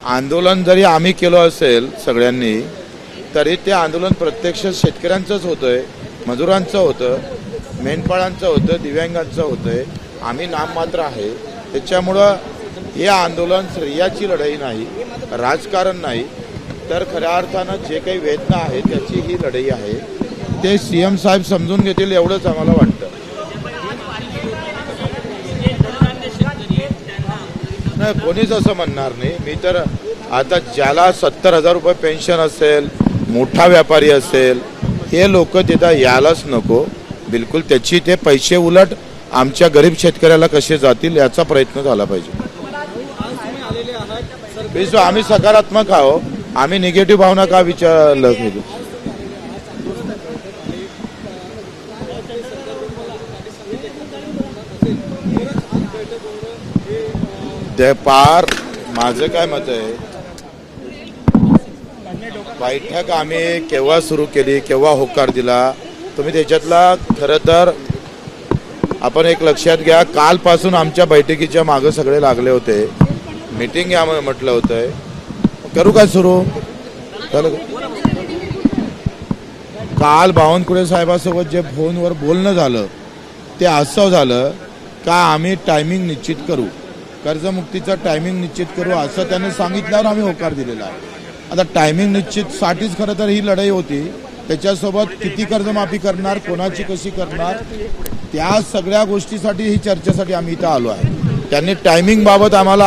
आंदोलन जरी आम्ही केलं असेल सगळ्यांनी तरी ते आंदोलन प्रत्यक्ष शेतकऱ्यांचंच होतंय मजुरांचं होतं मेंढपाळांचं होतं दिव्यांगांचं होतंय. आम्ही नाममात्र आहे. त्याच्यामुळं हे आंदोलन स्त्रियाची लढाई नाही राजकारण नाही. तर खऱ्या अर्थानं जे काही वेदना आहे त्याची ही लढाई आहे. ते सी एम साहेब समजून घेतील एवढंच आम्हाला वाटतं. नाही कोणीच असं म्हणणार नाही. मी तर आता ज्याला सत्तर हजार रुपये पेन्शन असेल मोठा व्यापारी असेल हे लोक तिथं यायलाच नको. बिलकुल त्याची ते पैसे उलट आमच्या गरीब शेतकऱ्याला कसे जातील याचा प्रयत्न झाला पाहिजे. आम्ही सकारात्मक आहो. आम्ही निगेटिव्ह भावना का विचारलं ते पार माझं काय मत आहे? बैठक आम्ही केव्हा सुरू केली केव्हा होकार दिला तुम्ही त्याच्यातला खरं तर आपण एक लक्षात घ्या कालपासून आमच्या बैठकीच्या मागं सगळे लागले होते. मीटिंग यामध्ये म्हटलं होतं करू काय सुरू? झालं काल बावनकुळे साहेबासोबत जे फोनवर बोलणं झालं ते असं झालं का आम्ही टायमिंग निश्चित करू? कर्जमुक्तीचा टायमिंग निश्चित करू असं त्यांनी सांगितल्यावर आम्ही होकार दिलेला आहे. आता टायमिंग निश्चितसाठीच खरं तर ही लढाई होती. त्याच्यासोबत किती कर्जमाफी करणार कोणाची कशी करणार त्या सगळ्या गोष्टीसाठी ही चर्चेसाठी आम्ही इथं आलो आहे. त्यांनी टायमिंग बाबत आम्हाला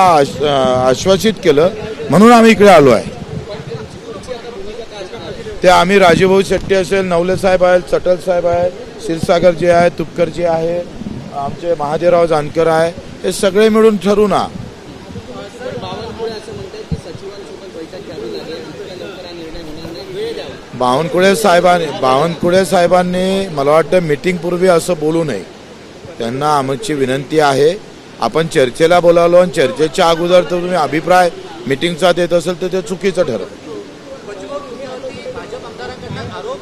आश्वासित केलं. म्हणून आम्ही इकडे आलो आहे. ते आम्ही राजीवभाऊ शेट्टी असेल नवले साहेब आहेत चटल साहेब आहेत क्षीरसागरजी आहे तुपकरजी आहे आमचे महादेवराव जानकर आहे. हे सगळे मिळून ठरू ना. बावनकुळे साहेबांनी बावनकुळे साहेबांनी मला वाटतं मीटिंगपूर्वी असं बोलू नये. त्यांना आमची विनंती आहे. आपण चर्चेला बोलावलो आणि चर्चेच्या अगोदर तर तुम्ही अभिप्राय मिटिंगचा देत असेल तर ते चुकीचं ठरत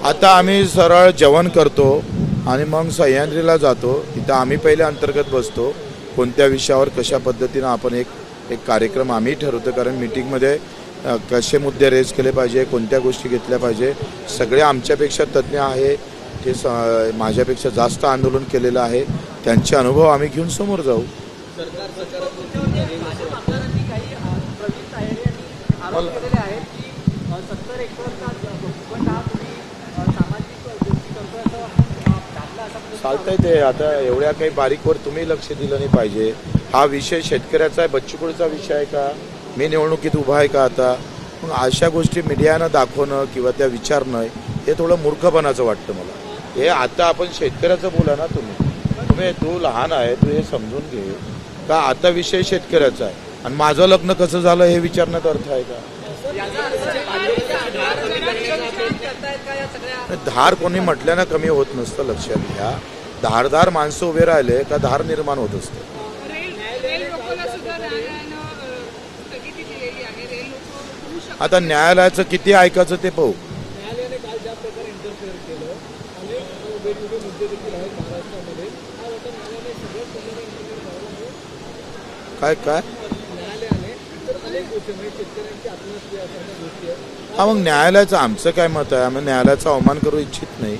आता आम्ही सरळ जेवण करतो आणि मग सह्याद्रीला जातो. तिथं आम्ही पहिले अंतर्गत बसतो. कोणत्या विषयावर कशा पद्धतीनं आपण एक एक कार्यक्रम आम्ही ठरवतो? कारण मिटिंगमध्ये कसे मुद्दे रेज केले पाहिजे कोणत्या गोष्टी घेतल्या पाहिजे सगळे आमच्यापेक्षा तज्ज्ञ आहे. ते स माझ्यापेक्षा जास्त आंदोलन केलेलं आहे. त्यांचे अनुभव आम्ही घेऊन समोर जाऊ. सरकार वाटतं. चालतंय ते. आता एवढ्या काही बारीकवर तुम्ही लक्ष दिलं नाही पाहिजे. हा विषय शेतकऱ्याचा आहे. बच्चूकडचा विषय आहे का? मी निवडणुकीत उभा आहे का आता? मग अशा गोष्टी मीडियानं दाखवणं किंवा त्या विचारणं हे थोडं मूर्खपणाचं वाटतं मला. हे आता आपण शेतकऱ्याचं बोला ना तुम्ही. तुम्ही तू लहान आहे तू हे समजून घे. का आता विषय शेतकऱ्याचा आहे? आणि माझं लग्न कसं झालं हे विचारण्यात अर्थ आहे का? धार कोणी म्हटल्यानं कमी होत नसतं लक्षात घ्या. धारदार माणसं उभे राहिले का धार निर्माण होत असतं. आता न्यायालयाचं किती ऐकायचं ते पाहू. हा काय काय? हा मग न्यायालयाचं आमचं काय मत आहे? आम्ही न्यायालयाचा अवमान करू इच्छित नाही.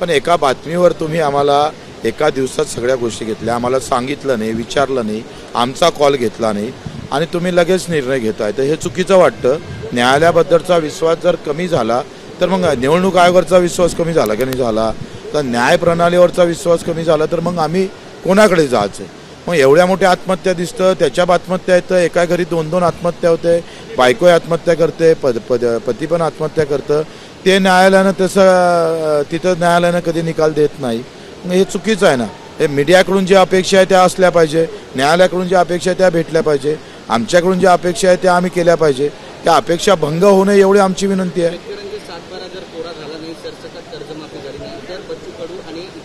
पण एका बातमीवर तुम्ही आम्हाला एका दिवसात सगळ्या गोष्टी घेतल्या. आम्हाला सांगितलं नाही विचारलं नाही आमचा कॉल घेतला नाही आणि तुम्ही लगेच निर्णय घेताय. तर हे चुकीचं वाटतं. न्यायालयाबद्दलचा विश्वास जर कमी झाला तर मग निवडणूक आयोगावरचा विश्वास कमी झाला की नाही झाला? तर न्याय प्रणालीवरचा विश्वास कमी झाला तर मग आम्ही कोणाकडे जायचं? मग एवढ्या मोठ्या आत्महत्या दिसतं त्याच्या आत्महत्या येतं एका घरी दोन दोन आत्महत्या होते बायको आत्महत्या करते पद पद पती पण आत्महत्या करतं. ते न्यायालयानं तसं तिथं न्यायालयानं कधी निकाल देत नाही. हे चुकीचं आहे ना. हे मीडियाकडून ज्या अपेक्षा आहे त्या असल्या पाहिजे न्यायालयाकडून ज्या अपेक्षा आहे त्या भेटल्या पाहिजे आमच्याकडून ज्या अपेक्षा आहे त्या आम्ही केल्या पाहिजे. त्या अपेक्षा भंग होणं एवढी आमची विनंती आहे शेतकऱ्यांचे सातबारा जर कोरा झाला नाही सरसकट कर्जमाफी झाली नाही तर बच्चू कडू आणि इतर सगळ्या सदस्यांची भूमिका काय असेल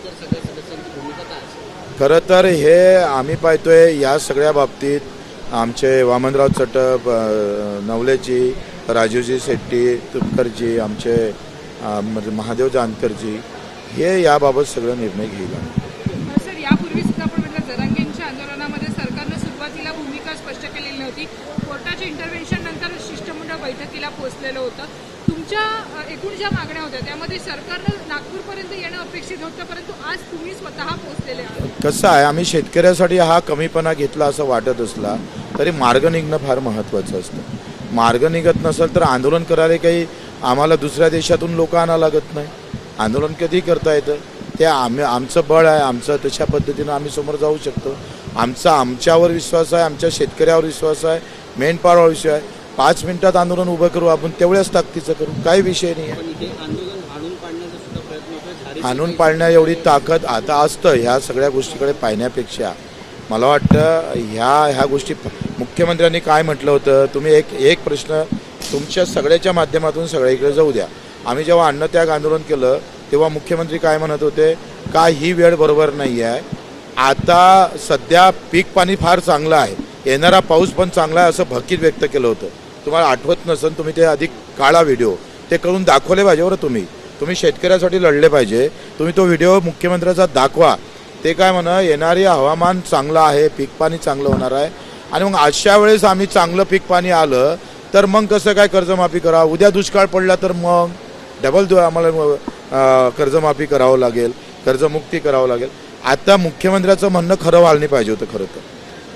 खरं तर हे आम्ही पाहतोय या सगळ्या बाबतीत आमचे वामनराव चटप नवलेजी राजूजी शेट्टी तुपकरजी आमचे म्हणजे महादेव जानकरजी हे याबाबत सगळं निर्णय घेईल सर यापूर्वी सुद्धा आपण म्हटलं जरांगेंच्या आंदोलनामध्ये सरकारनं सुरुवात सुरुवातीला भूमिका स्पष्ट केलेली नव्हती. कोर्टाच्या इंटरव्हेन्शन नंतर शिष्टमंडळ बैठकीला पोहोचलेलं होतं. तुमच्या एकूण ज्या मागण्या होत्या त्यामध्ये सरकारनं नागपूरपर्यंत येणं अपेक्षित होतं परंतु आज तुम्ही स्वतः पोहोचलेले आहात. कसं आहे आम्ही शेतकऱ्यासाठी हा कमीपणा घेतला असं वाटत असला तरी मार्ग निघणं फार महत्त्वाचं असतं. मार्ग निघत नसेल तर आंदोलन करायला काही आम्हाला दुसऱ्या देशातून लोक आणा लागत नाही. आंदोलन कधी करता येतं? ते आम्ही आमचं बळ आहे आमचं तशा पद्धतीनं आम्ही समोर जाऊ शकतो. आमचा आमच्यावर विश्वास आहे आमच्या शेतकऱ्यावर विश्वास आहे मेंढपाळावर विश्वास आहे. पाच मिनिटात आंदोलन उभं करू आपण तेवढ्याच ताकदीचं करू. काही विषय नाही आहे आणून पाळण्या एवढी ताकद आता असतं ह्या सगळ्या गोष्टीकडे पाहण्यापेक्षा. मला वाटतं ह्या ह्या गोष्टी मुख्यमंत्र्यांनी काय म्हटलं होतं तुम्ही एक एक प्रश्न तुमच्या सगळ्याच्या माध्यमातून सगळ्याकडे जाऊ द्या. आम्ही जेव्हा अन्नत्याग आंदोलन केलं तेव्हा मुख्यमंत्री काय म्हणत होते? का ही वेळ बरोबर नाही आहे? आता सध्या पीक पाणी फार चांगलं आहे. येणारा पाऊस पण चांगला आहे असं भकीत व्यक्त केलं होतं. तुम्हाला आठवत नसेल तुम्ही ते अधिक काळा व्हिडिओ ते करून दाखवले पाहिजे बरं तुम्ही. तुम्ही शेतकऱ्यासाठी लढले पाहिजे. तुम्ही तो व्हिडिओ मुख्यमंत्र्याचा दाखवा. ते काय म्हणा येणारे हवामान चांगलं आहे पीक पाणी चांगलं होणार आहे. आणि मग अशा वेळेस आम्ही चांगलं पीक पाणी आलं तर मग कसं काय कर्जमाफी करा उद्या दुष्काळ पडला तर मग? डबल दु आम्हाला कर्जमाफी करावं लागेल कर्जमुक्ती करावं लागेल. आता मुख्यमंत्र्याचं म्हणणं खरं व्हायला पाहिजे होतं खरं तर.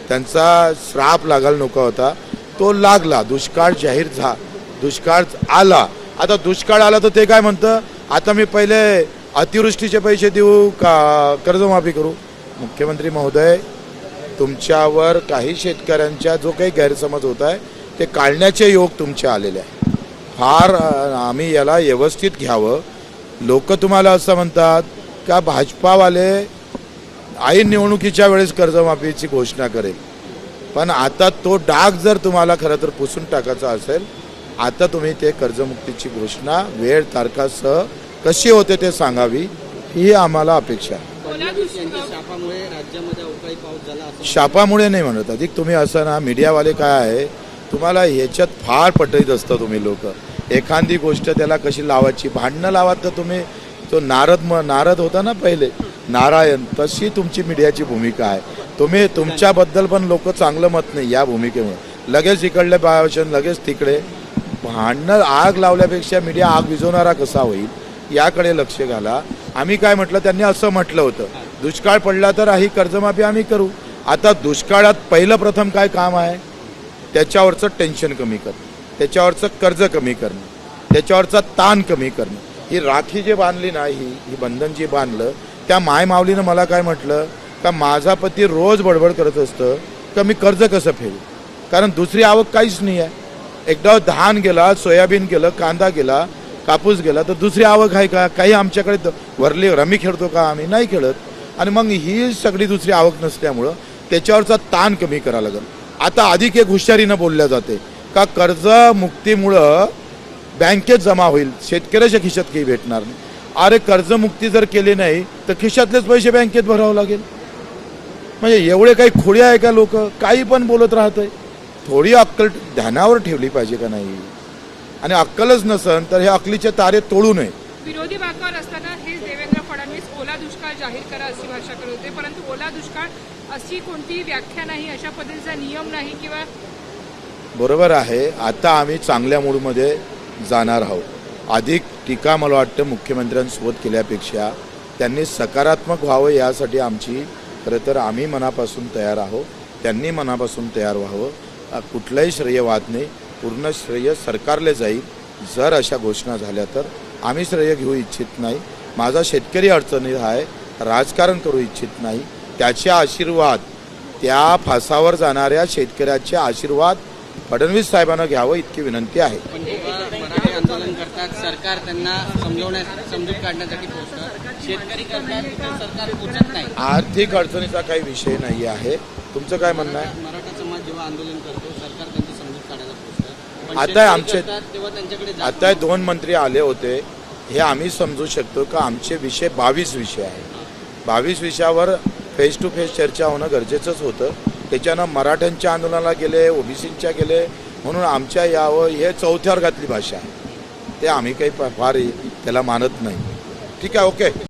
त्यांचा श्राप लागायला नको होता. तो लागला दुष्काळ जाहीर झा दुष्काळ आला. आता दुष्काळ आला तर ते काय म्हणतं? आता मी पहिले अतिवृष्टीचे पैसे देऊ का कर्जमाफी करू? मुख्यमंत्री महोदय तुमच्यावर काही शेतकऱ्यांच्या जो काही गैरसमज होत आहे ते काढण्याचे योग तुमचे आलेले आहे. फार आम्ही याला व्यवस्थित घ्यावं. लोक तुम्हाला असं म्हणतात का भाजपावाले ऐन निवडणुकीच्या वेळेस कर्जमाफीची घोषणा करेल. पण आता तो डाग जर तुम्हाला खरं तर पुसून टाकायचा असेल आता तुम्ही ते कर्जमुक्तीची घोषणा वेळ तारखासह कशी होते ते सांगावी ही आम्हाला अपेक्षा आहे. शापामुळे नाही म्हणत. अधिक तुम्ही असं ना मीडियावाले काय आहे तुम्हाला ह्याच्यात फार पटवीत असतं तुम्ही लोक. एखादी गोष्ट त्याला कशी लावायची भांडणं लावात तर तुम्ही तो नारद म नारद होता ना पहिले. नारायण तशी तुमची मीडियाची भूमिका आहे. तुम्ही तुमच्याबद्दल पण लोक चांगलं मत नाही या भूमिकेमुळे. लगेच इकडले भाषण लगेच तिकडे. भांडणं आग लावल्यापेक्षा मीडिया आग विझवणारा कसा होईल याकडे लक्ष घाला. आम्ही काय म्हटलं त्यांनी असं म्हटलं होतं. दुष्काळ पडला तर ही कर्जमाफी आम्ही करू. आता दुष्काळात पहिलं प्रथम काय काम आहे? त्याच्यावरचं टेन्शन कमी करणं. त्याच्यावरचं कर्ज कमी करणं. त्याच्यावरचा ताण कमी करणं. ही राखी जे बांधली ना ही ही बंधन जे बांधलं त्या मायमावलीनं मला काय म्हटलं? का माझा पती रोज बडबड करत असतं का मी कर्ज कसं फेडू? कारण दुसरी आवक काहीच नाही आहे एकदा धान गेला सोयाबीन गेलं कांदा गेला कापूस गेला तर दुसरी आवक आहे का? काही आमच्याकडे वरली रमी खेळतो का आम्ही? नाही खेळत. आणि मग ही सगळी दुसरी आवक नसल्यामुळं त्याच्यावरचा ताण कमी करावा लागेल. आता अधिक एक हुशारीनं बोलल्या जाते का कर्जमुक्तीमुळं बँकेत जमा होईल शेतकऱ्याच्या खिशात काही भेटणार नाही. अरे कर्जमुक्ती जर केली नाही तर खिशातलेच पैसे बँकेत भरावं लागेल. म्हणजे एवढे काही खोडी आहे का लोक? काही पण बोलत राहतंय. थोडी अक्कल ध्यानावर ठेवली पाहिजे का नाही? आणि अक्कलच नसन तर हे अकलीचे तारे तोडू नये. विरोधी बाकावर असताना हेच देवेंद्र फडणवीस ओला दुष्काळ जाहीर करा अशी भाषा करत होते. परंतु ओला दुष्काळ अशी कोणतीही व्याख्या नाही अशा पद्धतीचा नियम नाही किंवा बरोबर आहे. आता आम्ही चांगल्या मूडमध्ये जाणार आहोत. अधिक टीका मला वाटतं मुख्यमंत्र्यांसोबत केल्यापेक्षा त्यांनी सकारात्मक व्हावं यासाठी आमची खरं तर आम्ही मनापासून तयार आहोत त्यांनी मनापासून तयार व्हावं. कुठलंही श्रेय वाद नाही पूर्ण श्रेय सरकारले जाईल. जर अशा घोषणा झाल्या तर आम्ही श्रेय घेऊ इच्छित नाही. माझा शेतकरी अडचणीत आहे राजकारण करू इच्छित नाही. त्याचे आशीर्वाद त्या फासावर जाणाऱ्या शेतकऱ्याचे आशीर्वाद फडणवीस साहेबांना घ्यावं इतकी विनंती आहे. आंदोलन करतात सरकार त्यांना काढण्यासाठी शेतकरी सरकार नाही. आर्थिक अडचणीचा काही विषय नाही आहे. तुमचं काय म्हणणं आहे? मराठा समाज जेव्हा आंदोलन करतो सरकार त्यांची समजूत काढायला पोहोचतं पण आता आमचे- तेव्हा त्यांच्याकडे आता दोन मंत्री आले होते. हे आम्ही समजू शकतो का? आमचे विषय बावीस विषय आहे. बावीस विषयावर फेस टू फेस चर्चा होणं गरजेचंच होतं. त्याच्यानं मराठ्यांच्या आंदोलनाला गेले ओबीसींच्या गेले. म्हणून आमच्या यावं हे चौथ्या घातली भाषा आहे. ते आम्ही काही फार त्याला मानत नाही. ठीक आहे ओके.